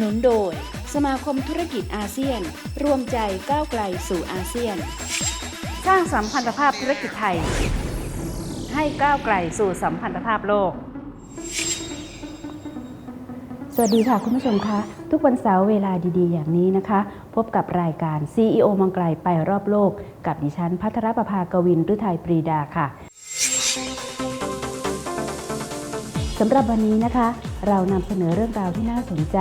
หนุนโดย สมาคมธุรกิจอาเซียน รวมใจก้าวไกลสู่อาเซียน สร้างสัมพันธภาพธุรกิจไทย ให้ก้าวไกลสู่สัมพันธภาพโลก สวัสดีค่ะคุณผู้ชมคะ ทุกวันเสาร์เวลาดีๆ อย่างนี้นะคะ พบกับรายการ CEO มังไกลไปรอบโลก กับดิฉันพัทรประภากวินฤทัยปรีดาค่ะสำหรับวันนี้นะคะ เรานำเสนอเรื่องราวที่น่าสนใจ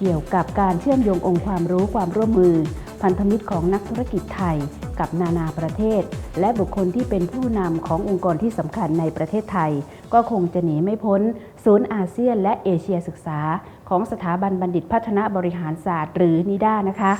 เกี่ยวกับการเชื่อมโยงองค์ความรู้ความร่วมมือ พันธมิตรของนักธุรกิจไทย กับนานาประเทศ และบุคคลที่เป็นผู้นำขององค์กรที่สำคัญในประเทศไทย ก็คงจะหนีไม่พ้น ศูนย์อาเซียนและเอเชียศึกษา ของสถาบันบัณฑิตพัฒนาบริหารศาสตร์ หรือนิด้านะคะ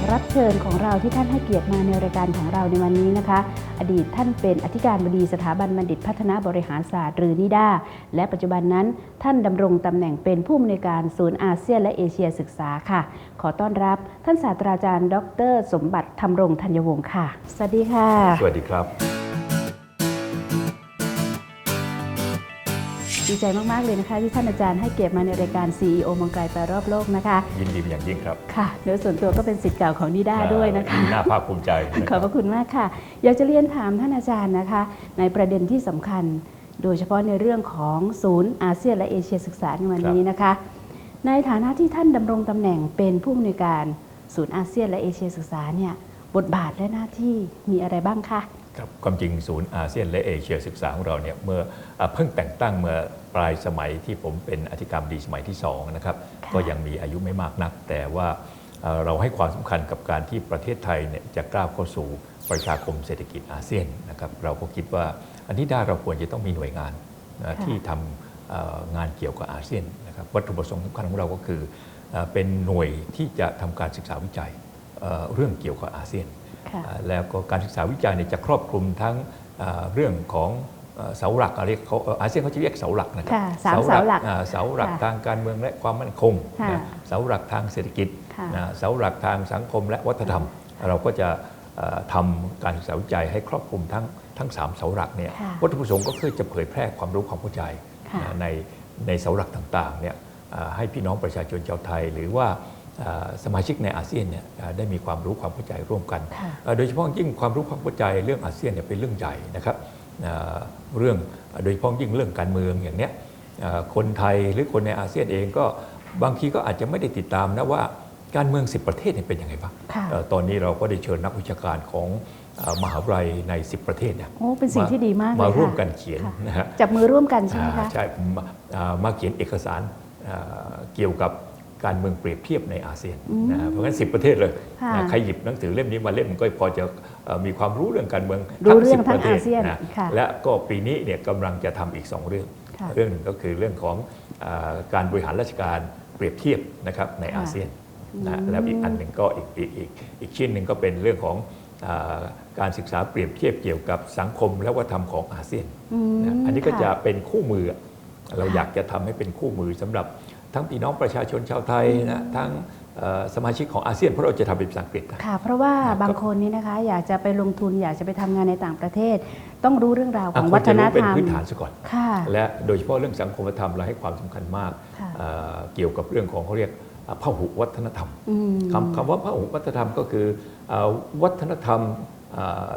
กรับเชิญของเราที่ท่านให้เกียรติมาในรายการของเราในวันนี้นะคะ อดีตท่านเป็นอธิการบดีสถาบันบัณฑิตพัฒนาบริหารศาสตร์หรือนิด้าและปัจจุบันนั้นท่านดำรงตำแหน่งเป็นผู้อำนวยการศูนย์อาเซียนและเอเชียศึกษาค่ะ ขอต้อนรับท่านศาสตราจารย์ ดร สมบัติธรรมรงธัญวงศ์ค่ะ สวัสดีค่ะ สวัสดีครับ ดีใจมาก ๆ เลยนะคะ ที่ท่านอาจารย์ให้เกียรติมาในรายการ CEO มังไกลไปรอบโลกนะคะยินดีเป็นอย่างยิ่งครับค่ะโดยส่วนตัวก็เป็นสิทธิ์เก่าของนิด้าด้วยนะคะน่าภาคภูมิใจนะขอบพระคุณมากค่ะ อยากจะเรียนถามท่านอาจารย์นะคะ ในประเด็นที่สำคัญ โดยเฉพาะในเรื่องของศูนย์อาเซียนและเอเชียศึกษาในวันนี้นะคะ ในฐานะที่ท่านดำรงตำแหน่งเป็นผู้อำนวยการศูนย์อาเซียนและเอเชียศึกษาเนี่ยบทบาทและหน้าที่มีอะไรบ้างคะครับความจริงศูนย์อาเซียนและเอเชียศึกษาของเราเนี่ยเมื่ออ่าเพิ่งแต่งตั้งเมื่อ ปลายสมัยที่ผมเป็นอธิการบดีสมัยที่สองนะครับค่ะก็ยังมีอายุไม่มากนัก แต่ว่าเอ่อเราให้ความสำคัญกับการที่ประเทศไทยเนี่ยจะก้าวเข้าสู่ประชาคมเศรษฐกิจอาเซียนนะครับเราก็คิดว่าอันนี้ได้เราควรจะต้องมีหน่วยงานนะที่ทำเอ่องานเกี่ยวกับอาเซียนนะครับวัตถุประสงค์สำคัญของเราก็คือเอ่อเป็นหน่วยที่จะทำการศึกษาวิจัยเอ่อเรื่องเกี่ยวกับอาเซียนค่ะอ่าแล้วก็การศึกษาวิจัยเนี่ยจะครอบคลุมทั้งอ่าเรื่องของ เอ่อเสาหลักอะไรเขาเอ่ออาเซียนเขาจะเรียกเสาหลักนะครัค่ะสามเสาหลักอ่เสาหลักค่ะทางการเมืองและความมั่นคงค่ะนะเสาหลักทางเศรษฐกิจค่ะนะเสาหลักทางสังคมและวัฒนธรรม เราก็จะเอ่อทำการศึกษาวิจัยให้ครอบคลุมทั้งทั้งสามเสาหลักเนี่ยค่ะวัตถุประสงค์ก็คือจะเผยแพร่ความรู้ความเข้าใจค่ะนะในในเสาหลักต่างๆเนี่ยอ่าให้พี่น้องประชาชนชาวไทย หรือว่าอ่าสมาชิกในอาเซียนเนี่ยอ่าได้มีความรู้ความเข้าใจร่วมกันค่ะเอ่อโดยเฉพาะยิ่งความรู้ความเข้าใจเรื่องอาเซียนเนี่ยเป็นเรื่องใหญ่นะครับ เอ่อเรื่องโดยเฉพาะยิ่งเรื่องการเมืองอย่างเนี้ยเอ่อคนไทยหรือคนในอาเซียนเองก็บางทีก็อาจจะไม่ได้ติดตามนะว่าการเมือง 10 ประเทศเนี่ยเป็นยังไงบ้างค่ะเอ่อตอนนี้เราก็ได้เชิญนักวิชาการของเอ่อมหาวิทยาลัยใน 10 ประเทศเนี่ยโอ้เป็นสิ่งที่ดีมากเลยมาค่ะร่วมกันเขียนค่ะนะฮะจับมือร่วมกันใช่ไหมคะอ่าใช่มาอ่ามาเขียนเอกสารอ่าเกี่ยวกับ การเมืองเปรียบเทียบในอาเซียนอืมนะฮะเพราะงั้นสิประเทศเลยค่ะนะใครหยิบหนังสือเล่มนี้มาเล่มก็พอจะเอ่อมีความรู้เรื่องการเมืองรู้เรื่อง10ทั้งประเทศอาเซียนนะค่ะและก็ปีนี้เนี่ยกำลังจะทำอีก 2 เรื่องค่ะเรื่องหนึ่งก็คือเรื่องของอาการบริหารราชการเปรียบเทียบนะครับในค่ะอาเซียนนะอืมแล้วอีกอันหนึ่งก็อีกอีกอีกอีกชิ้นหนึ่งก็เป็นเรื่องของอาการศึกษาเปรียบเทียบเกี่ยวกับสังคมและวัฒนธรรมของอาเซียนอืมนะอันนี้ก็จะค่เป็นคู่มือ เราอยากจะทำให้เป็นคู่มือสำหรับ ทั้งพี่น้องประชาชนชาวไทยนะทั้งเอ่อสมาชิกของอาเซียนเพราะเราจะทำเป็นภาษาอังกฤษนะค่ะ เพราะว่าครับบางคนนี่นะคะอยากจะไปลงทุนอยากจะไปทำงานในต่างประเทศ ต้องรู้เรื่องราวของอะวัฒนควรจะรู้ธเป็นรรมพื้นฐานซะก่อนค่ะและโดยเฉพาะเรื่องสังคมวัฒนธรรมเราให้ความสำคัญมากค่ะเอ่อเกี่ยวกับเรื่องของเขาเรียกอะพหุวัฒนธรรมอืมคำคำว่าพหุวัฒนธรรมก็คือเอ่อวัฒนธรรมเอ่อ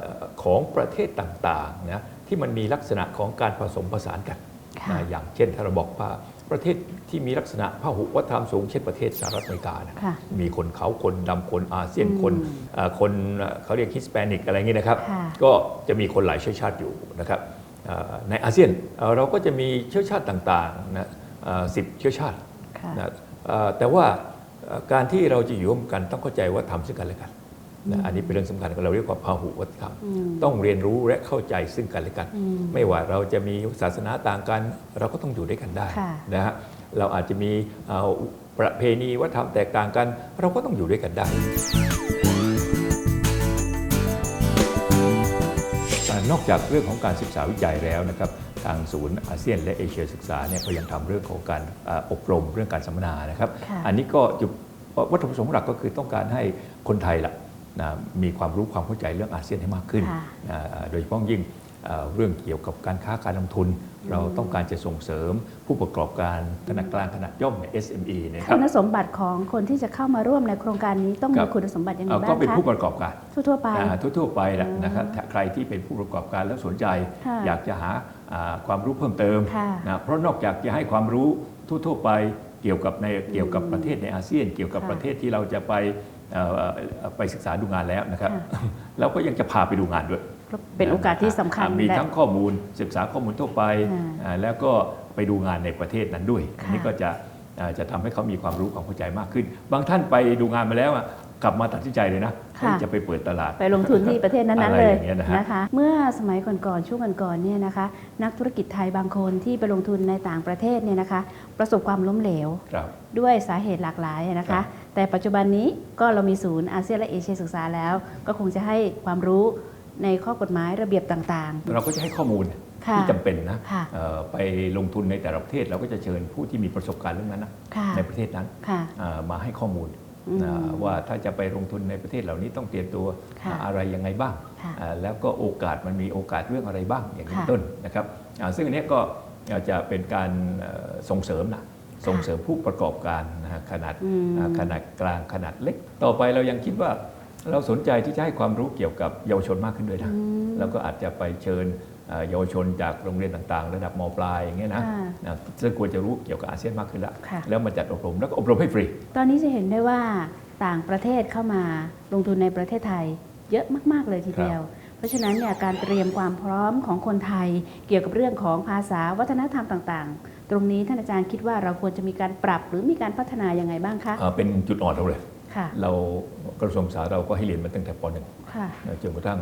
ของประเทศต่างๆนะที่มันมีลักษณะของการผสมผสานกันค่ะนะอย่างเช่นถ้าเราบอกว่า ประเทศที่มีลักษณะพหุวัฒนธรรมสูงเช่นประเทศสหรัฐอเมริกานะค่ะมีคนเขาคนดำคนอาเซียนอืมคนเอ่อคนเอ่อเขาเรียกฮิสแปนิกอะไรเงี้ยนะครับ ค่ะ ก็จะมีคนหลายเชื้อชาติอยู่นะครับเอ่อในอาเซียนเอ่อเราก็จะมีเชื้อชาติต่างๆนะสิบเชื้อชาติ ค่ะ นะเอ่อแต่ว่าเอ่อการที่เราจะอยู่ร่วมกันต้องเข้าใจว่าทำซึ่งกันและกัน นะอันนี้เป็นเรื่องสำคัญเราเรียกว่าพาหุวัฒนธรรมอืมต้องเรียนรู้และเข้าใจซึ่งกันและกันอืมไม่ว่าเราจะมีศาสนาต่างกัน เราก็ต้องอยู่ด้วยกันได้ค่ะนะฮะเราอาจจะมีเอ่อประเพณีวัฒนธรรมแตกต่างกัน เราก็ต้องอยู่ด้วยกันได้อ่านอกจากเรื่องของการศึกษาวิจัยแล้วนะครับทางศูนย์อาเซียนและเอเชียศึกษาเนี่ยก็ยังทำเรื่องของการอ่าอบรมเรื่องการสัมมนานะครับค่ะอันนี้ก็จุดวัตถุประสงค์หลักก็คือต้องการให้คนไทยละ นะมีความรู้ความเข้าใจเรื่องอาเซียนให้มากขึ้นค่ะอ่าโดยเฉพาะยิ่งเอ่อเรื่องเกี่ยวกับการค้าการลงทุน เราต้องการจะส่งเสริมผู้ประกอบการขนาดกลางขนาดย่อมเนี่ย SME เนยครัคุบณสมบัติของคนที่จะเข้ามาร่วมในโครงการนี้ต้องครัมีบคุณสมบัติยังไงเอ่อบ้าก็งเป็นคะผู้ประกอบการทั่วๆไปอ่าทั่วๆไปแหละอืมนะครับถ้าใครที่เป็นผู้ประกอบการแล้วสนใจค่ะอยากจะหาอ่าความรู้เพิ่มเติมค่ะนะเพราะนอกจากจะให้ความรู้ทั่วๆไปเกี่ยวกับในเกี่ยวกับประเทศในอาเซียน เกี่ยวกับค่ะประเทศที่เราจะไปเอ่อเอ่อ ไปศึกษาดูงานแล้วนะครับค่ะเราก็ยังจะพาไปดูงานด้วย เป็นโอกาสที่สำคัญอ่ามีและทั้งข้อมูลศึกษาข้อมูลทั่วไปอ่าอ่าแล้วก็ไปดูงานในประเทศนั้นด้วยค่ะอันนี้ก็จะอ่าจะทำให้เขามีความรู้ความเข้าใจมากขึ้น บางท่านไปดูงานมาแล้วอะกลับมาตัดสินใจเลยนะค่ะเฮ้ยจะไปเปิดตลาด ไปลงทุนที่ประเทศนั้นอะไรๆเลยอย่างเงี้ยนะฮะนะคะ เมื่อสมัยก่อนๆช่วงก่อนๆเนี่ยนะคะ นักธุรกิจไทยบางคนที่ไปลงทุนในต่างประเทศเนี่ยนะคะ ประสบความล้มเหลวครับด้วยสาเหตุหลากหลายนะครัคะบ แต่ปัจจุบันนี้ก็เรามีศูนย์อาเซียนและเอเชียศึกษาแล้ว ก็คงจะให้ความรู้ในข้อกฎหมายระเบียบต่างเราก็จะให้ข้อมูลค่ะที่จำเป็นนะค่ะเอ่อไปลงทุนในแต่ละประเทศเราก็จะเชิญผู้ที่มีประสบการณ์เรื่องนั้นนะๆค่ะในประเทศนั้นค่ะอ่ามาให้ข้อมูลอืมอ่าว่าถ้าจะไปลงทุนในประเทศเหล่านี้ต้องเตรียมตัวค่ะอะไรยังไงบ้างค่ะอ่าแล้วก็โอกาสมันมีโอกาสเรื่องอะไรบ้างอย่างนี้ค่ะต้นนะครับอ่าซึ่งอันเนี้ยก็จะเป็นการเอ่อส่งเสริมนะ ส่งเสริมผู้ประกอบการนะฮะขนาดอืมอ่าขนาดกลางขนาดเล็ก ต่อไปเรายังคิดว่าเราสนใจที่จะให้ความรู้เกี่ยวกับเยาวชนมากขึ้นด้วยนะอืมแล้วก็อาจจะไปเชิญเอ่อเยาวชนจากโรงเรียนต่างๆ ระดับมปลายอย่างเงี้ยนะค่ะนะซึ่งควรจะรู้เกี่ยวกับอาเซียนมากขึ้นแล้วค่ะแล้วมาจัดอบรมแล้วก็อบรมให้ฟรี ตอนนี้จะเห็นได้ว่าต่างประเทศเข้ามาลงทุนในประเทศไทยเยอะมาก ๆ เลยทีเดียว เพราะฉะนั้นเนี่ยการเตรียมความพร้อมของคนไทยเกี่ยวกับเรื่องของภาษาวัฒนธรรมต่างๆ ตรงนี้ท่านอาจารย์คิดว่าเราควรจะมีการปรับหรือมีการพัฒนายังไงบ้างคะเอ่อเป็นจุดอ่อนเราเลย ค่ะ เรากระทรวงศึกษาเราก็ให้เรียนมาตั้งแต่ป .1 ค่ะนะจนกระทั่ง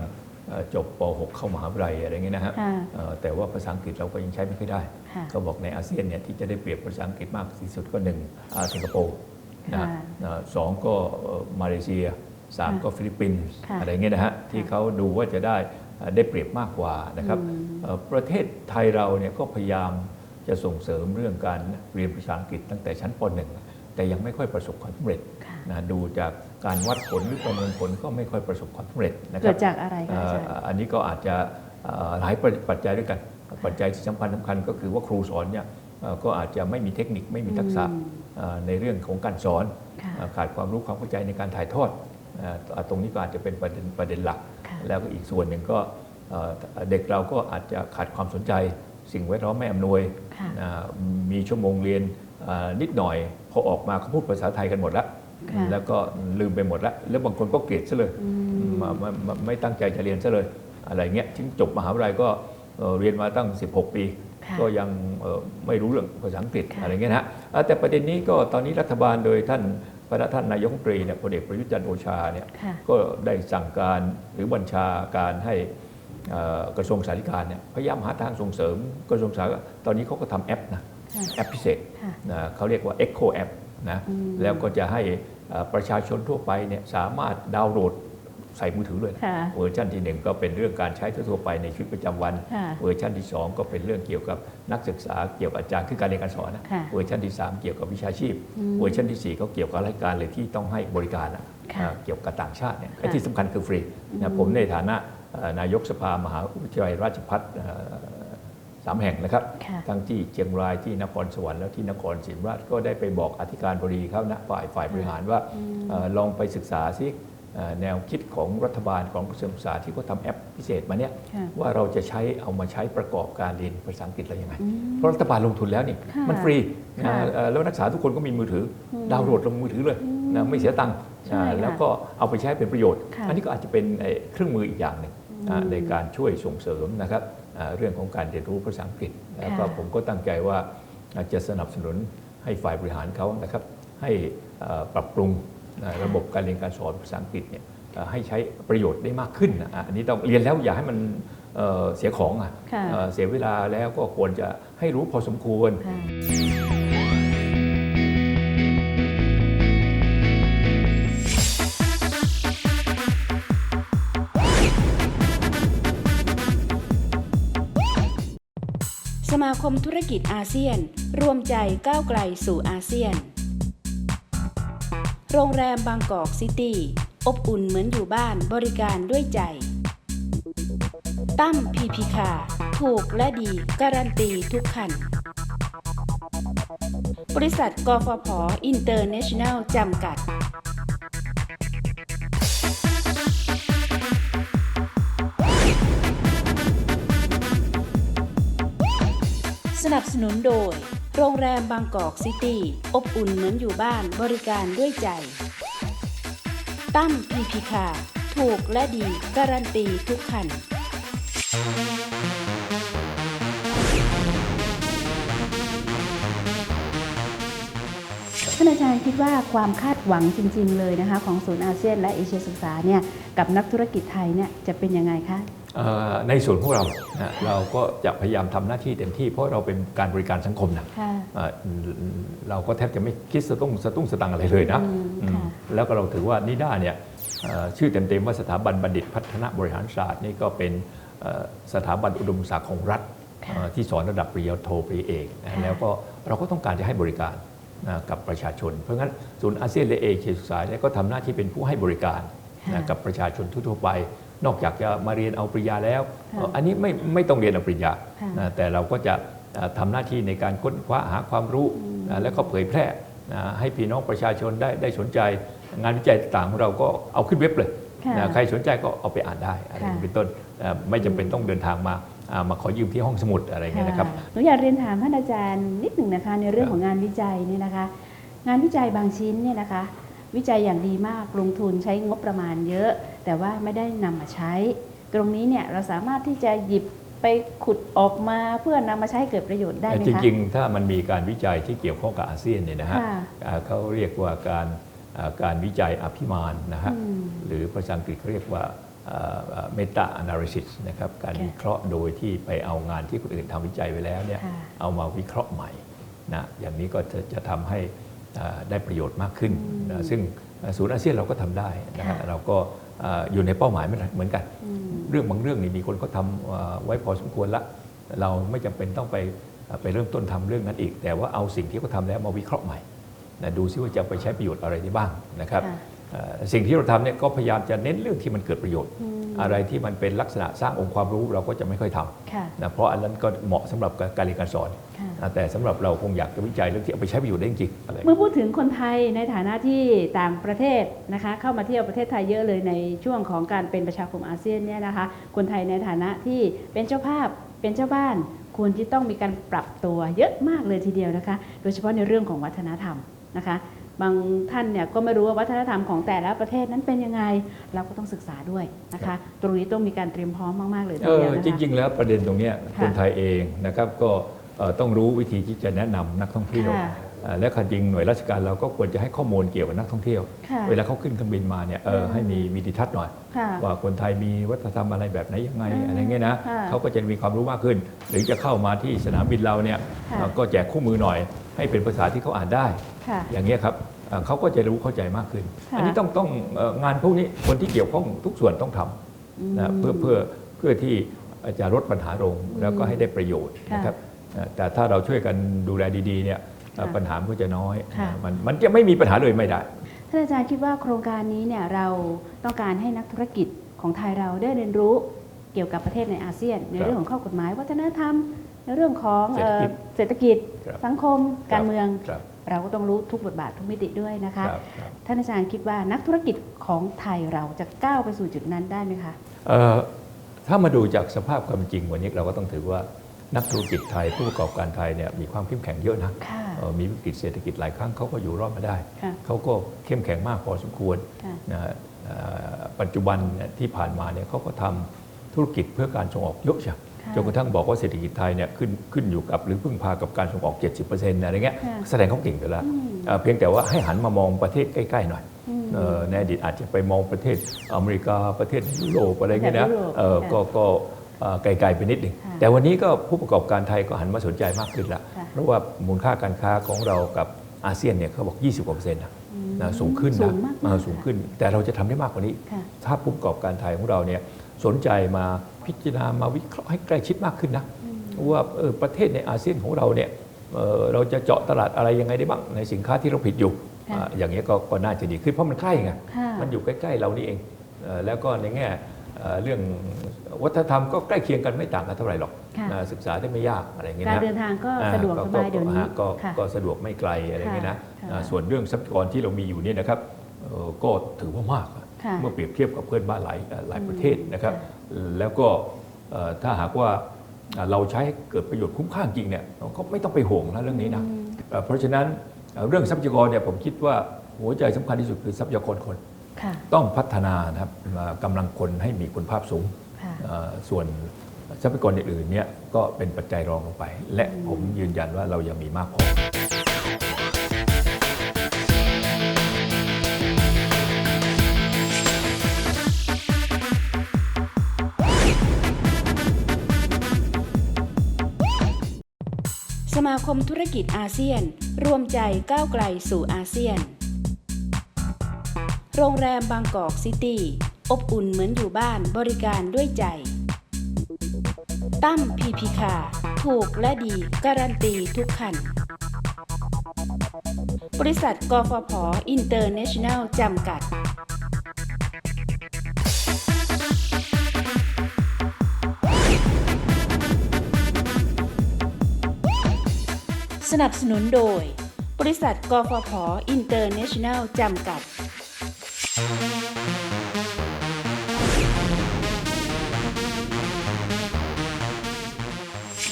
เอ่อจบป .6 เข้ามหาวิทยาลัยอะไรเงี้ยนะฮะค่ะ เอ่อแต่ว่าภาษาอังกฤษเราก็ยังใช้ไม่ค่อยได้ ค่ะก็บอกในอาเซียนเนี่ยที่จะได้เปรียบภาษาอังกฤษมากที่สุดก็หนึ่งอ่าสิงคโปร์นะค่ะอ่าสองก็เอ่อมาเลเซียสามค่ะก็ฟิลิปปินส์ค่ะอะไรเงี้ยนะฮะที่เขาดูว่าจะได้เอ่อได้เปรียบมากกว่านะครับอืม เอ่อประเทศไทยเราเนี่ยก็พยายาม จะส่งเสริมเรื่องการเรียนภาษาอังกฤษตั้งแต่ชั้นป .1 แต่ยังไม่ค่อยประสบความสำเร็จค่ะนะดูจากการวัดผลหรือประเมินผลก็ไม่ค่อยประสบความสำเร็จนะคเกิรับดจากอะไรคะอาจารย์เอ่ออันนี้ก็อาจจะเอ่อหลายปัจจัยด้วยกัน ปัจจัยที่สำคัญสำคัญก็คือว่าครูสอนเนี่ยเอ่อก็อาจจะไม่มีเทคนิคไม่มีทักษะอืมเอ่อในเรื่องของการสอนค่ะเอ่อขาดความรู้ความเข้าใจในการถ่ายทอดเอ่อตรงนี้ก็อาจจะเป็นประเด็นประเด็นหลักค่ะแล้วก็อีกส่วนหนึ่งก็เอ่อเด็กเราก็อาจจะขาดความสนใจ สิ่งแวดล้อมไม่อำนวยค่ะอ่ามีชั่วโมงเรียนอ่านิดหน่อย พอออกมาเขาพูดภาษาไทยกันหมดแล้วค่ะแล้วก็ลืมไปหมดแล้ว แล้วบางคนก็เกลียดซะเลยอืมมามามาไม่ตั้งใจจะเรียนซะเลย อะไรเงี้ยทิ้งจบมหาวิทยาลัยก็เอ่อเรียนมาตั้ง 16 ปีค่ะก็ยังเอ่อไม่รู้เรื่องภาษาอังกฤษค่ะอะไรเงี้ยนะฮะอ่าแต่ประเด็นนี้ก็ตอนนี้รัฐบาลโดยท่านพระท่านนายกรัฐมนตรีเนี่ยพลเอกประยุทธ์จันทร์โอชาเนี่ยค่ะก็ได้สั่งการหรือบัญชาการให้เอ่อ กระทรวงสาธารณสุขเนี่ยพยายามหาทางส่งเสริมกระทรวงสาธารณสุขตอนนี้เขาก็ทำแอปนะค่ะแอปพิเศษค่ะนะเขาเรียกว่า Echo App นะอืมแล้วก็จะให้เอ่อประชาชนทั่วไปเนี่ยสามารถดาวน์โหลดใส่มือถือเลยนะค่ะเวอร์ชันที่หนึ่งก็เป็นเรื่องการใช้ทั่วๆไปในชีวิตประจำวันค่ะเวอร์ชันที่สองก็เป็นเรื่องเกี่ยวกับนักศึกษาเกี่ยวกับอาจารย์คือการเรียนการสอนนะค่ะเวอร์ชันที่สามเกี่ยวกับวิชาชีพอืมเวอร์ชันที่สี่ก็เกี่ยวกับรายการเลยที่ต้องให้บริการนะค่ะอ่าเกี่ยวกับต่างชาติเนี่ยค่ะไอ้ที่สำคัญคือฟรีอืนะมผมในฐานะเอ่อ นายกสภามหาวิทยาลัยราชภัฏเอ่อสามแห่งนะครับค่ะทั้งที่เชียงรายที่นครสวรรค์แล้วที่นครศรีธรรมราชก็ได้ไปบอกอธิการบดีเขานะฝ่ายฝ่ายบริหารว่าเอ่อลองไปศึกษาซิเอ่อแนวคิดของรัฐบาลของกระทรวงศึกษาที่เขาทำแอปพิเศษมาเนี่ยค่ะว่าเราจะใช้เอามาใช้ประกอบการเรียนภาษาอังกฤษอะไรยังไงอืมเพราะรัฐบาลลงทุนแล้วนี่ค่ะมันฟรีค่ะนะเอ่อแล้วนักศึกษาทุกคนก็มีมือถืออมดาวน์โหลดลงมือถือเลยอืมนะไม่เสียตังค์ใช่อ่าค่ะแล้วก็เอาไปใช้เป็นประโยชน์ค่ะอันนี้ก็อาจจะเป็นเอ่อเครื่องมืออีกอย่างหนึ่งอ่าอืม ในการช่วยส่งเสริมนะครับอ่าเรื่องของการเรียนรู้ภาษาอังกฤษ แล้วก็ค่ะผมก็ตั้งใจว่าอาจจะสนับสนุนให้ฝ่ายบริหารเขานะครับให้เอ่อปรับปรุงอ่าระบบการเรียนการสอนภาษาอังกฤษเนี่ยเอ่อให้ใช้ประโยชน์ได้มากขึ้นนะอะอันนี้ต้องเรียนแล้วอย่าให้มันเอ่อเสียของอะค่ะเอ่อเสียเวลาแล้วก็ควรจะให้รู้พอสมควร มาคมธุรกิจอาเซียน รวมใจก้าวไกลสู่อาเซียน โรงแรมบางกอกซิตี้ อบอุ่นเหมือนอยู่บ้านบริการด้วยใจ ตั้มพีพีคาถูกและดีการันตีทุกคัน บริษัทกฟผอินเตอร์เนชั่นแนลจำกัด สนับสนุนโดย โรงแรมบางกอกซิตี้ อบอุ่นเหมือนอยู่บ้านบริการด้วยใจ ตั้มพีพีคาถูกและดี การันตีทุกคัน ท่านอาจารย์คิดว่าความคาดหวังจริง ๆ เลยนะคะ ของศูนย์อาเซียนและเอเชียศึกษาเนี่ยกับนักธุรกิจไทยเนี่ยจะเป็นยังไงคะ ในส่วนของเรานะเราก็จะพยายามทำหน้าที่เต็มที่ เพราะเราเป็นการบริการสังคมนะค่ะเอ่อเราก็แทบจะไม่คิดสตุ้งสตุ้งสตังอะไรเลยนะอืมอืมค่ะแล้วก็เราถือว่านิด้าเนี่ยเอ่อชื่อเต็มๆว่าสถาบันบัณฑิตพัฒนาบริหารศาสตร์นี่ก็เป็นเอ่อสถาบันอุดมศึกษาของรัฐค่ะเอ่อที่สอนระดับปริญญาโทปริญญาเอกนะค่ะแล้วก็เราก็ต้องการจะให้บริการนะกับประชาชน เพราะงั้นศูนย์อาเซียนและเอเชียศึกษาเนี่ยก็ทำหน้าที่เป็นผู้ให้บริการนะกับประชาชนทั่วๆไป นอกจากจะมาเรียนเอาปริญญาแล้วค่ะเอ่ออันนี้ไม่ไม่ต้องเรียนเอาปริญญาค่ะนะแต่เราก็จะเอ่อทำหน้าที่ในการค้นคว้าหาความรู้นะแล้วก็เผยแพร่นะให้พี่น้องประชาชนได้ได้สนใจ งานวิจัยต่างๆของเราก็เอาขึ้นเว็บเลยค่ะนะใครสนใจก็เอาไปอ่านได้อะไรอย่างนี้เป็นต้นเอ่อไม่จำเป็นต้องเดินทางมาอ่ามาขอยืมที่ห้องสมุดอะไรอย่างเงี้ยนะครับหนูอยากเรียนถามท่านอาจารย์นิดหนึ่งนะคะในเรื่องครับของงานวิจัยเนี่ยนะคะ งานวิจัยบางชิ้นเนี่ยนะคะ วิจัยอย่างดีมากลงทุนใช้งบประมาณเยอะ แต่ว่าไม่ได้นำมาใช้ ตรงนี้เนี่ยเราสามารถที่จะหยิบไปขุดออกมาเพื่อนำมาใช้ให้เกิดประโยชน์ได้ไหมจคะริงๆ ถ้ามันมีการวิจัยที่เกี่ยวข้องกับอาเซียนเนี่ยนะฮะค่ะอ่าเขาเรียกว่าการอ่าการวิจัยอภิมานนะฮะอืมหรือภาษาอังกฤษเขาเรียกว่าเมตา analysis นะครับการค่ะวิเคราะห์โดยที่ไปเอางานที่คนอื่นทำวิจัยไว้แล้วเนี่ยค่ะเอามาวิเคราะห์ใหม่นะอย่างนี้ก็จะจะทำให้อ่า ได้ประโยชน์มากขึ้นอืมนะซึ่งอ่าศูนย์อาเซียนเราก็ทำได้นะฮะค่ะเราก็อ่าอยู่ในเป้าหมายเหมือนกันอืมเรื่องบางเรื่องนี่มีคนก็ทำเอ่อไว้พอสมควรละ เราไม่จำเป็นต้องไปเอ่อไปเริ่มต้นทำเรื่องนั้นอีก แต่ว่าเอาสิ่งที่เขาทำแล้วมาวิเคราะห์ใหม่นะดูซิว่าจะเอาไปใช้ประโยชน์อะไรได้บ้างนะครับค่ะเอ่อสิ่งที่เราทำเนี่ยก็พยายามจะเน้นเรื่องที่มันเกิดประโยชน์อืมอะไรที่มันเป็นลักษณะสร้างองค์ความรู้เราก็จะไม่ค่อยทค่ะำนะเพราะอันนั้นก็เหมาะสำหรับการเรียนการสอนค่ะนะ แต่สำหรับเราคงอยากจะวิจัยเรื่องที่เอาไปใช้ประโยชน์ได้จริงๆอะไรเมื่อพูดถึงคนไทยในฐานะที่ต่างประเทศนะคะเข้ามาเที่ยวประเทศไทยเยอะเลยในช่วงของการเป็นประชาคมอาเซียนเนี่ยนะคะคนไทยในฐานะที่เป็นเจ้าภาพเป็นเจ้าบ้านควรที่ต้องมีการปรับตัวเยอะมากเลยทีเดียวนะคะ โดยเฉพาะในเรื่องของวัฒนธรรมนะคะบางท่านเนี่ยก็ไม่รู้ว่าวัฒนธรรมของแต่ละประเทศนั้นเป็นยังไง เราก็ต้องศึกษาด้วยนะคะ ตรงนี้ต้องมีการเตรียมพร้อมมาก ๆ เลยทีเอเดีอยวนะคะจริง ๆ แล้วประเด็นตรงเนี้ยค่ะคนไทยเองนะครับก็เอ่อ ต้องรู้วิธีที่จะแนะนำนักท่องเที่ยวค่ะเอ่อและความจริงหน่วยราชการเราก็ควรจะให้ข้อมูลเกี่ยวกับนักท่องเที่ยวค่ะเวลาเขาขึ้นเครื่องบินมาเนี่ยเอออืมให้มีวิดีทัศน์หน่อยค่ะว่าคนไทยมีวัฒนธรรมอะไรแบบไหนยังไงอืมอะไรเงี้ยนะค่ะเขาก็จะมีความรู้มากขึ้น หรือจะเข้ามาที่สนามบินเราเนี่ยค่ะเอ่อก็แจกคู่มือหน่อย ให้เป็นภาษาที่เขาอ่านได้ค่ะอย่างเงี้ยครับเอ่อเขาก็จะรู้เข้าใจมากขึ้นค่ะอันนี้ต้องต้องเอ่องานพวกนี้คนที่เกี่ยวข้องทุกส่วนต้องทำนะเพื่อเพื่อเพื่อที่จะลดปัญหาลงแล้วก็ให้ได้ประโยชน์ค่ะนะครับเอ่อ แต่ถ้าเราช่วยกันดูแลดีๆเนี่ยเอ่อค่ะปัญหามันก็จะน้อยค่ะมันมันจะไม่มีปัญหาเลยไม่ได้ ท่านอาจารย์คิดว่าโครงการนี้เนี่ยเราต้องการให้นักธุรกิจของไทยเราได้เรียนรู้เกี่ยวกับประเทศในอาเซียน ในครับเรื่องของข้อกฎหมายวัฒนธรรม ในเรื่องของเศรษฐกิจเอ่อเศรษฐกิจครับสังคม การเมืองครับเราก็ต้องรู้ทุกบทบาททุกมิติด้วยนะคะครับครับท่านอาจารย์คิดว่านักธุรกิจของไทยเราจะก้าวไปสู่จุดนั้นได้ไหมคะเอ่อถ้ามาดูจากสภาพความจริงวันนี้เราก็ต้องถือว่า นักธุรกิจไทยผู้ประกอบการไทยเนี่ยมีความเข้มแข็งเยอะนะค่ะเอ่อมีวิกฤตเศรษฐกิจหลายครั้งเขาก็อยู่รอดมาได้ค่ะเขาก็เข้มแข็งมากพอสมควรค่ะนะฮะเอ่อปัจจุบันเนี่ยที่ผ่านมาเนี่ยเขาก็ทำธุรกิจเพื่อการส่งออกเยอะใช่ค่ะจนกระทั่งบอกว่าเศรษฐกิจไทยเนี่ยขึ้นขึ้นอยู่กับหรือพึ่งพากับการส่งออก 70%อะไรเงี้ยค่ะแสดงเขาเก่งอยู่แล้วอืมเอ่อเพียงแต่ว่าให้หันมามองประเทศใกล้ ๆ หน่อยอืมเอ่อในอดีตอาจจะไปมองประเทศอเมริกาประเทศยุโรปอะไรเงี้ยนะประเทศยุโรปเอ่อค่ะก็ก็เอ่อ ไกลๆไปนิดหนึงค่ะแต่วันนี้ก็ผู้ประกอบการไทยก็หันมาสนใจมากขึ้นละค่ะเพราะว่ามูลค่าการค้าของเรากับอาเซียนเนี่ยเขาบอก 20กว่าเปอร์เซ็นต์นะอืมนะสูงขึ้นสูนะงมากเออสูงขึ้น แต่เราจะทำได้มากกว่านี้ค่ะถ้าผู้ประกอบการไทยของเราเนี่ยสนใจมาพิจารณามาวิเคราะห์ให้ใกล้ชิดมากขึ้นนะว่าเออประเทศในอาเซียนของเราเนี่ยเอ่อเราจะเจาะตลาดอะไรยังไงได้บ้างในสินค้าที่เราผิดอยู่ค่ะอ่าอย่างนี้ยก็ก็น่าจะดีขึ้นเพราะมันใกล้ไงค่ะมันอยู่ใกล้ๆเรานี่เองเอ่อแล้วก็ในแง่ เอ่อเรื่องวัฒนธรรมก็ใกล้เคียงกันไม่ต่างกันเท่าไหร่หรอกค่ะนะศึกษาได้ไม่ยากอะไรอย่างเงี้ยการนะเดินทางก็อ่สะดวกสบายเดี๋ยวนี้ฮะก็ค่ะก็สะดวกไม่ไกลอะไรอย่างเงี้ยนะค่ะอ่าส่วนเรื่องทรัพยากรที่เรามีอยู่เนี่ยนะครับเอ่อก็ถือว่ามากอะค่ะเมื่อเปรียบเทียบกับเพื่อนบ้านหลายหลายประเทศนะครับค่ะแล้วก็เอ่อถ้าหากว่าเราใช้ให้เกิดประโยชน์คุ้มค่าจริงเนี่ยเราก็ไม่ต้องไปห่วงนะเรื่องนี้นะเอ่อเพราะฉะนั้นเอ่อเรื่องทรัพยากรเนี่ยผมคิดว่าหัวใจสำคัญที่สุดคือทรัพยากรคนค่ะ ต้องพัฒนานะครับอ่ากำลังคนให้มีคุณภาพสูงค่ะเอ่อส่วนทรัพยากรอื่นๆเนี่ยก็เป็นปัจจัยรองลงไป และผมยืนยันว่าเรายังมีมากพอสมาคมธุรกิจอาเซียนรวมใจก้าวไกลสู่อาเซียน โรงแรมบางกอกซิตี้ อบอุ่นเหมือนอยู่บ้านบริการด้วยใจ ตั้มพีพีคาถูกและดีการันตีทุกคัน บริษัทกฟผอินเตอร์เนชั่นแนลจำกัดสนับสนุนโดย บริษัทกฟผอินเตอร์เนชั่นแนลจำกัด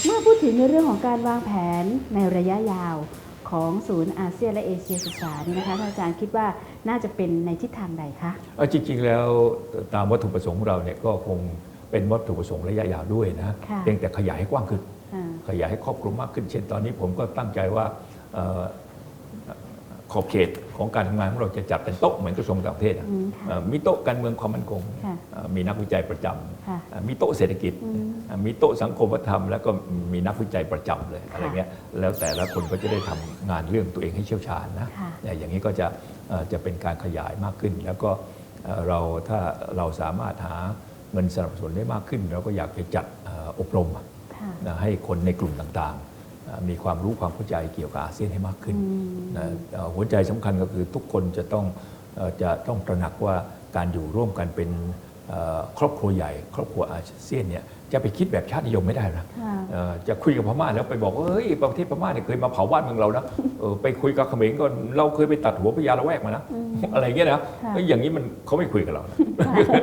เมื่อพูดถึงในเรื่องของการวางแผนในระยะยาวของศูนย์อาเซียนและเอเชียศึกษานี่นะคะท่านอาจารย์คิดว่าน่าจะเป็นในทิศทางใดคะเอาจริงๆแล้วตามวัตถุประสงค์ของเราเนี่ยก็คงเป็นวัตถุประสงค์ระยะยาวด้วยนะค่ะเพียงแต่ขยายให้กว้างขึ้นอ่าขยายให้ครอบคลุมมากขึ้น เช่นตอนนี้ผมก็ตั้งใจว่าเอ่อ ขอบเขตของการทำงานของเราจะจัดเป็นโต๊ะเหมือนกระทรวงต่างประเทศอะอืมเอ่อมีโต๊ะการเมืองความมั่นคงค่ะเอ่อมีนักวิจัยประจค่ะำเอ่อมีโต๊ะเศรษฐกิจอืมเอ่อมีโต๊ะสังคมธรรม แล้วก็มีนักวิจัยประจำเลยอะไรเงี้ยแล้วแต่ละคนก็จะได้ทำงานเรื่องตัวเองให้เชี่ยวชาญนะค่ะเนี่ยอย่างนี้ก็จะเอ่อจะเป็นการขยายมากขึ้น แล้วก็เอ่อเราถ้าเราสามารถหาเงินสนับสนุนได้มากขึ้น เราก็อยากจะจัดเอ่ออบรมอะค่ะนะให้คนในกลุ่มต่างๆเอ่อ มีความรู้ความเข้าใจเกี่ยวกับอาเซียนให้มากขึ้นอืมนะเอ่อหัวใจสำคัญก็คือทุกคนจะต้องเอ่อจะต้องตระหนักว่าการอยู่ร่วมกันเป็นเอ่อ ครอบครัวใหญ่ ครอบครัวอาเซียนเนี่ยจะไปคิดแบบชาตินิยมไม่ได้นะค่ะเอ่อจะคุยกับพม่าแล้วไปบอกว่าเฮ้ยประเทศพม่าเนี่ยเคยมาเผาบ้านเมืองเรานะเออไปคุยกับเขมรก็เราเคยไปตัดหัวพญาละแวกมานะอืมอะไรเงี้ยนะค่ะเอ้ยอย่างนี้มันเขาไม่คุยกับเรานะ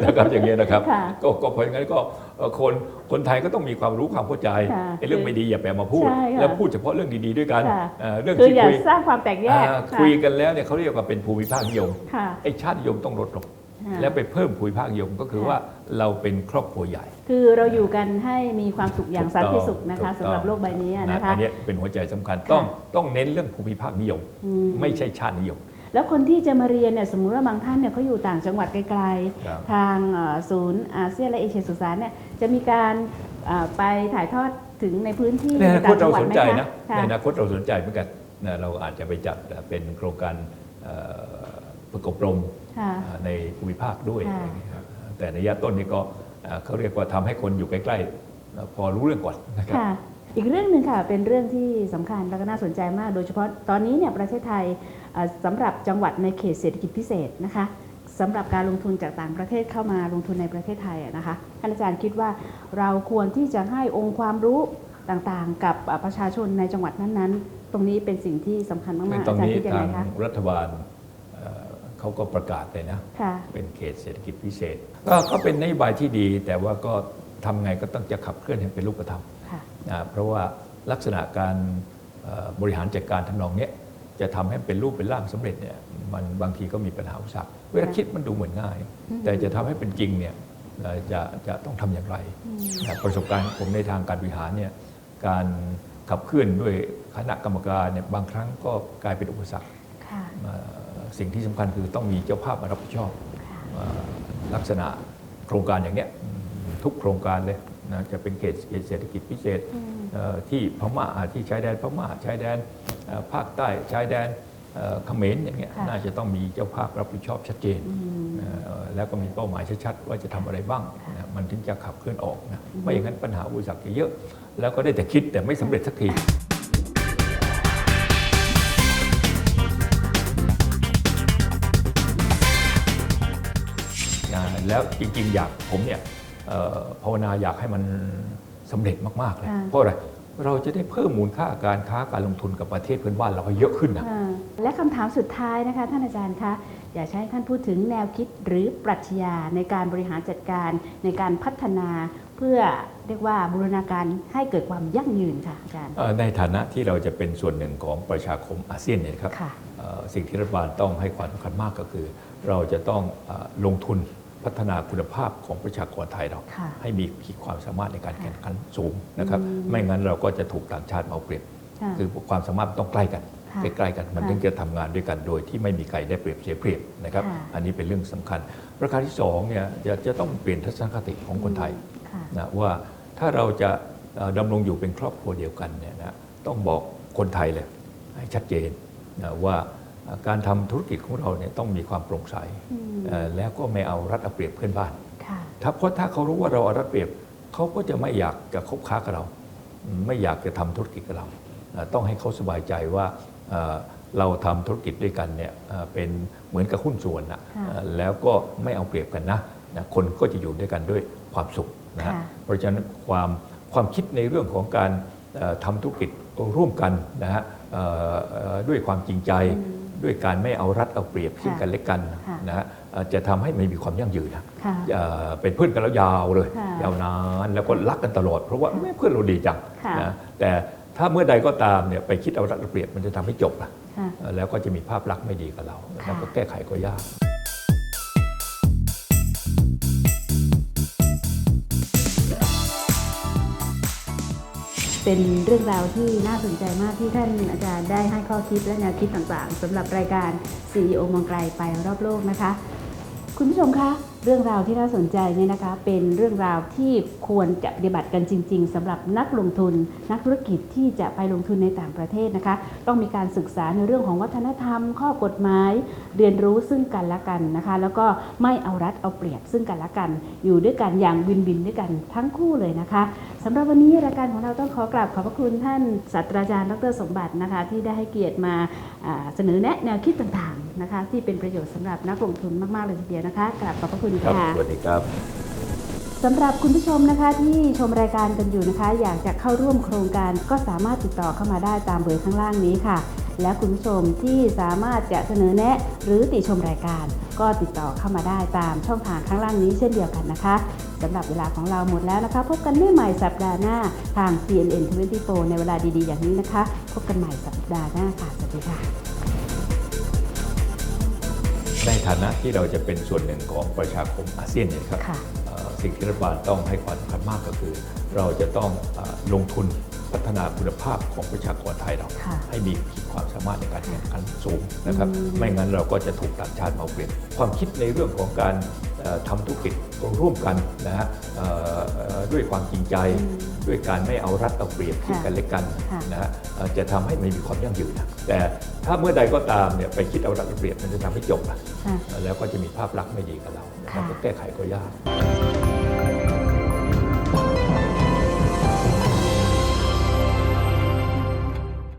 นะครับอย่างเงี้ยนะครับค่ะก็ก็เพราะงั้นก็เอ่อคนคนไทยก็ต้องมีความรู้ความเข้าใจค่ะไอ้เรื่องไม่ดีอย่าไปเอามาพูดใช่ค่ะแล้วพูดเฉพาะเรื่องดีๆด้วยกันค่ะเอ่อเรื่องคือที่อย่าคุยสร้างความแตกแยกอ่าค่ะคุยกันแล้วเนี่ยเขาเรียกว่าเป็นภูมิภาคนิยมค่ะไอ้ชาตินิยมต้องลดลงค่ะ แล้วไปเพิ่มภูมิภาคนิยมก็คือค่ะว่าเราเป็นครอบครัวใหญ่ คือเราอยู่กันให้มีความสุขอย่างสันติสุขนะคะถูกต้องสำหรับโลกใบนี้นะคะอันเนี้ยเป็นหัวใจสำคัญค่ะต้องต้องเน้นเรื่องภูมิภาคนิยมอืมไม่ใช่ชาตินิยมแล้วคนที่จะมาเรียนเนี่ยสมมุติว่าบางท่านเนี่ยเขาอยู่ต่างจังหวัดไกลครับๆทางเอ่อศูนย์อาเซียนและเอเชียศึกษาเนี่ยจะมีการเอ่อไปถ่ายทอดถึงในพื้นที่ในอนาคตเราสนใจต่งนะจังหวัดไหมคะในอนาคตเราสนใจเหมือนกันนะเราอาจจะไปจัดเป็นโครงการเอ่อฝึกอบรมค่ะ ในภูมิภาคด้วยค่ะอะไรอย่างเงี้ยครับแต่ในระยะต้นนี่ก็เอ่อเขาเรียกว่าทำให้คนอยู่ใกล้ๆเอ่อพอรู้เรื่องก่อนนะครับค่ะอีกเรื่องหนึ่งค่ะเป็นเรื่องที่สำคัญและก็น่าสนใจมาก โดยเฉพาะตอนนี้เนี่ยประเทศไทยเอ่อสำหรับจังหวัดในเขตเศรษฐกิจพิเศษนะคะสำหรับการลงทุนจากต่างประเทศเข้ามาลงทุนในประเทศไทยอะนะคะท่านอาจารย์คิดว่าเราควรที่จะให้องค์ความรู้ต่างๆ กับเอ่อประชาชนในจังหวัดนั้นๆ ตรงนี้เป็นสิ่งที่สำคัญมากในๆตออานจารย์นี้คิดยังทาไงงคะรัฐบาล เอ่อเขาก็ประกาศเลยนะ ค่ะ เป็นเขตเศรษฐกิจพิเศษ ก็ก็เป็นนโยบายที่ดี แต่ว่าก็ทำไงก็ต้องจะขับเคลื่อนให้เป็นรูปธรรมค่ะ นะเพราะว่าลักษณะการเอ่อบริหารจัดการทำนองเนี้ยจะทำให้เป็นรูปเป็นร่างสำเร็จเนี่ยมันบางทีก็มีปัญหาอุปสรรคเวลาคิดมันดูเหมือนง่าย อืม แต่จะทำให้เป็นจริงเนี่ยเอ่อจะจะต้องทำอย่างไร อืม นะประสบการณ์ของผมในทางการบริหารเนี่ยการขับเคลื่อนด้วยคณะกรรมการเนี่ยบางครั้งก็กลายเป็นอุปสรรคค่ะเอ่อ สิ่งที่สำคัญคือต้องมีเจ้าภาพมารับผิดชอบค่ะเอ่อลักษณะโครงการอย่างเนี้ยทุกโครงการเลยนะจะเป็นเขตเขตเศรษฐกิจพิเศษอืมเอ่อที่พม่าที่ชายแดนพม่าชายแดนเอ่อภาคใต้ชายแดนเอ่อเขมรอย่างเงี้ยค่ะน่าจะต้องมีเจ้าภาพรับผิดชอบชัดเจนอืมเอ่อแล้วก็มีเป้าหมายชัดๆ ว่าจะทำอะไรบ้างนะมันถึงจะขับเคลื่อนออกนะไม่อย่างนั้นปัญหาอุปสรรคจะเยอะ แล้วก็ได้แต่คิดแต่ไม่สำเร็จสักที แล้วจริงๆ อยากผมเนี่ยเอ่อภาวนาอยากให้มันสำเร็จมากๆเลยค่ะเพราะอะไรเราจะได้เพิ่มมูลค่าการค้าการลงทุนกับประเทศเพื่อนบ้านเราให้เยอะขึ้นนะอ่าและคำถามสุดท้ายนะคะท่านอาจารย์คะอยากจะให้ท่านพูดถึงแนวคิดหรือปรัชญาในการบริหารจัดการในการพัฒนาเพื่อเรียกว่าบูรณาการให้เกิดความยั่งยืนค่ะอาจารย์เอ่อในฐานะที่เราจะเป็นส่วนหนึ่งของประชาคมอาเซียนเนี่ยนะครับค่ะเอ่อสิ่งที่รัฐบาลต้องให้ความสำคัญมากก็คือ เราจะต้องเอ่อลงทุน พัฒนาคุณภาพของประชากรไทยเราค่ะให้มีขีดความสามารถในการค่ะแข่งขันสูงนะครับอืมไม่งั้นเราก็จะถูกต่างชาติมาเอาเปรียบค่ะคือความสามารถต้องใกล้กันค่ะใกล้ๆกันมันค่ะถึงจะทำงานด้วยกันโดยที่ไม่มีใครได้เปรียบเสียเปรียบนะครับค่ะอันนี้เป็นเรื่องสำคัญ ประการที่สองเนี่ยจะจะต้องเปลี่ยนทัศนคติของคนไทยค่ะนะว่าถ้าเราจะเอ่อดำรงอยู่เป็นครอบครัวเดียวกันเนี่ยนะต้องบอกคนไทยเลยให้ชัดเจนนะว่าเอ่อ การทำธุรกิจของเราเนี่ยต้องมีความโปร่งใสอืมเอ่อแล้วก็ไม่เอารัดเอาเปรียบเพื่อนบ้านค่ะถ้าเพราะถ้าเขารู้ว่าเราเอารัดเปรียบเขาก็จะไม่อยากจะคบค้ากับเรา ไม่อยากจะทำธุรกิจกับเราเอ่อต้องให้เขาสบายใจว่าเอ่อเราทำธุรกิจด้วยกันเนี่ยเอ่อเป็นเหมือนกับหุ้นส่วนนะค่ะเอ่อแล้วก็ไม่เอาเปรียบกันนะนะคนก็จะอยู่ด้วยกันด้วยความสุขนะฮะค่ะเพราะฉะนั้นความความคิดในเรื่องของการเอ่อทำธุรกิจร่วมกันนะฮะเอ่อเอ่อด้วยความจริงใจอืม ด้วยการไม่เอารัดเอาเปรียบซึ่งกันและกันค่ะนะฮะเอ่อจะทำให้มันมีความยั่งยืนนะค่ะเอ่อเป็นเพื่อนกันแล้วยาวเลยค่ะยาวนานแล้วก็รักกันตลอด เพราะว่าแม่เพื่อนเราดีจังค่ะนะแต่ถ้าเมื่อใดก็ตามเนี่ยไปคิดเอารัดเอาเปรียบมันจะทำให้จบนะค่ะเอ่อแล้วก็จะมีภาพลักษณ์ไม่ดีกับเราค่ะแล้วก็แก้ไขก็ยาก เป็นเรื่องราวที่น่าสนใจมากที่ท่านอาจารย์ได้ให้ข้อคิดและแนวคิดต่างๆสำหรับรายการ CEO มองไกลไปรอบโลกนะคะ คุณผู้ชมคะ รื่องราวที่น่าสนใจเนี่ยนะคะเป็นเรื่องราวที่ควรจะปฏิบัติกันจริง ๆสำหรับนักลงทุน นักธุรกิจที่จะไปลงทุนในต่างประเทศนะคะ ต้องมีการศึกษาในเรื่องของวัฒนธรรม ข้อกฎหมาย เรียนรู้ซึ่งกันและกันนะคะ แล้วก็ไม่เอารัดเอาเปรียบซึ่งกันและกัน อยู่ด้วยกันอย่างวินวินด้วยกันทั้งคู่เลยนะคะสำหรับวันนี้รายการของเราต้องขอกราบขอบพระคุณท่านศาสตราจารย์ดรสมบัตินะคะ ที่ได้ให้เกียรติมาเสนอแนะแนวคิดต่างๆ นะคะ ที่เป็นประโยชน์สำหรับนักลงทุนมาก ๆ เลยทีเดียวนะคะกราบขอบพระคุณครับ ค่ะ สวัสดีครับ สำหรับคุณผู้ชมนะคะที่ชมรายการกันอยู่นะคะ อยากจะเข้าร่วมโครงการก็สามารถติดต่อเข้ามาได้ตามเบอร์ข้างล่างนี้ค่ะ และคุณผู้ชมที่สามารถจะเสนอแนะ หรือติชมรายการ ก็ติดต่อเข้ามาได้ตามช่องทางข้างล่างนี้เช่นเดียวกันนะคะสำหรับเวลาของเราหมดแล้วนะคะ พบกันได้ใหม่สัปดาห์หน้าทาง CNN 24ในเวลาดีๆ อย่างนี้นะคะ พบกันใหม่สัปดาห์หน้าค่ะสวัสดีค่ะ ในฐานะที่เราจะเป็นส่วนหนึ่งของประชาคมอาเซียนเนี่ยครับสิ่งที่รัฐบาลต้องให้ความสำคัญมากก็คือ เราจะต้องลงทุน พัฒนาคุณภาพของประชากรไทยเราค่ะให้มีขีดความสามารถในการแข่งขันสูงนะครับอืมไม่งั้นเราก็จะถูกต่างชาติมาเอาเปรียบความคิดในเรื่องของการเอ่อทำธุรกิจร่วมกันนะฮะเอ่อเอ่อด้วยความจริงใจด้วยการไม่เอารัดเอาเปรียบซึ่งกันและกันค่ะนะฮะเอ่อจะทำให้มันมีความยั่งยืนนะแต่ถ้าเมื่อใดก็ตามเนี่ยไปคิดเอารัดเอาเปรียบมันจะทำให้จบนะค่ะแล้วก็จะมีภาพลักษณ์ไม่ดีกับเราค่ะแล้วก็แก้ไขก็ยากค